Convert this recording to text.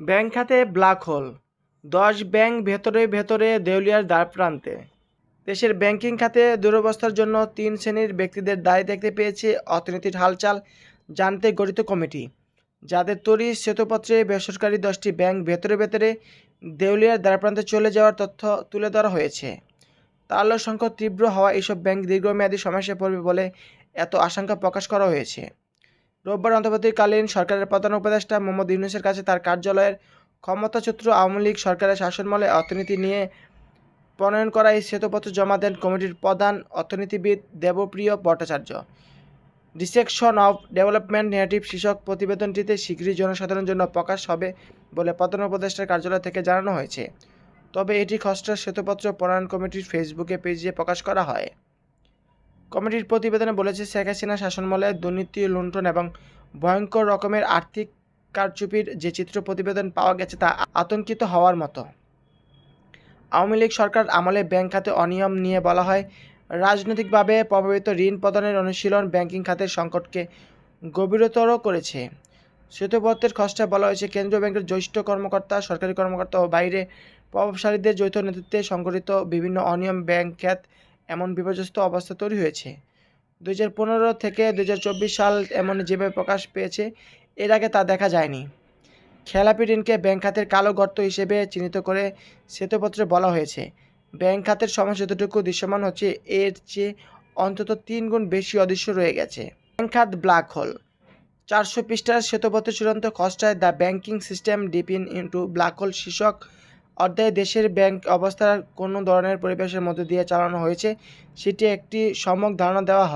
Bank খাতে black hole. দশ bank ভেতরে ভেতরে দেউলিয়ার দ্বার প্রান্তে। দেশের ব্যাংকিং খাতে দুরবস্থার জন্য তিন শ্রেণির ব্যক্তিদের দায় দেখতে পেয়েছে অর্থনীতির হালচাল জানতে গঠিত কমিটি। যাদের তরি শ্বেতপত্রে বেসরকারি দশটি ব্যাংক ভেতরে ভেতরে দেউলিয়ার দ্বারপ্রান্তে চলে যাওয়ার তথ্য তুলে ধরা হয়েছে। তাল্য সংকট তীব্র হওয়া এইসব ব্যাংক দীর্ঘমেয়াদী সমস্যায় পড়বে বলে এত আশঙ্কা প্রকাশ করা হয়েছে। রোববার অন্তর্বর্তীকালীন সরকারের প্রধান উপদেষ্টা মোহাম্মদ ইউনুসের কাছে তার কার্যালয়ের ক্ষমতাচ্যুত আওয়ামী লীগ সরকারের শাসনমলে অর্থনীতি নিয়ে প্রণয়ন করা এই শ্বেতপত্র জমা দেন কমিটির প্রধান অর্থনীতিবিদ Debapriya Bhattacharya. Dissection of development negative শীর্ষক প্রতিবেদনটিতে শীঘ্রই জনসাধারণের জন্য প্রকাশ হবে বলে প্রধান উপদেষ্টার কার্যালয় থেকে জানানো হয়েছে। তবে এটি খসড়া শ্বেতপত্র প্রণয়ন কমিটির ফেসবুকে পেজে প্রকাশ করা হয়। কমিটির প্রতিবেদনে বলেছে, শেখ হাসিনা শাসনমলে দুর্নীতি, লুণ্ঠন এবং ভয়ঙ্কর রকমের আর্থিক কারচুপির যে চিত্র প্রতিবেদন পাওয়া গেছে তা আতঙ্কিত হওয়ার মতো। আওয়ামী লীগ সরকার আমলে ব্যাংক খাতে অনিয়ম নিয়ে বলা হয়, রাজনৈতিকভাবে প্রভাবিত ঋণ প্রদানের অনুশীলন ব্যাংকিং খাতের সংকটকে গভীরতর করেছে। শ্বেতপত্রের খসড়ায় বলা হয়েছে, কেন্দ্রীয় ব্যাংকের জ্যেষ্ঠ কর্মকর্তা, সরকারি কর্মকর্তা ও বাইরে প্রভাবশালীদের যৌথ নেতৃত্বে সংগঠিত বিভিন্ন অনিয়ম ব্যাংক খাত এমন বিপর্যস্ত অবস্থা তৈরি হয়েছে। দুই হাজার পনেরো থেকে দুই হাজার চব্বিশ সাল এমন যেভাবে প্রকাশ পেয়েছে, এর আগে তা দেখা যায়নি। খেলাপি ঋণকে ব্যাংক খাতের কালো গর্ত হিসেবে চিহ্নিত করে শ্বেতপত্রে বলা হয়েছে, ব্যাংক খাতের সমস্যা যতটুকু দৃশ্যমান হচ্ছে, এর চেয়ে অন্তত তিন গুণ বেশি অদৃশ্য রয়ে গেছে। ব্যাংক খাত ব্ল্যাক হোল। চারশো পৃষ্ঠার শ্বেতপত্র চূড়ান্ত খসড়ায় the banking system deepen into black hole শীর্ষক অধ্যায়ে দেশের ব্যাংক অবস্থার কোনো ধরনের পরিবেশের মধ্যে দিয়ে চালানো হয়েছে, সেটি একটি সম্যক ধারণা দেওয়া হয়।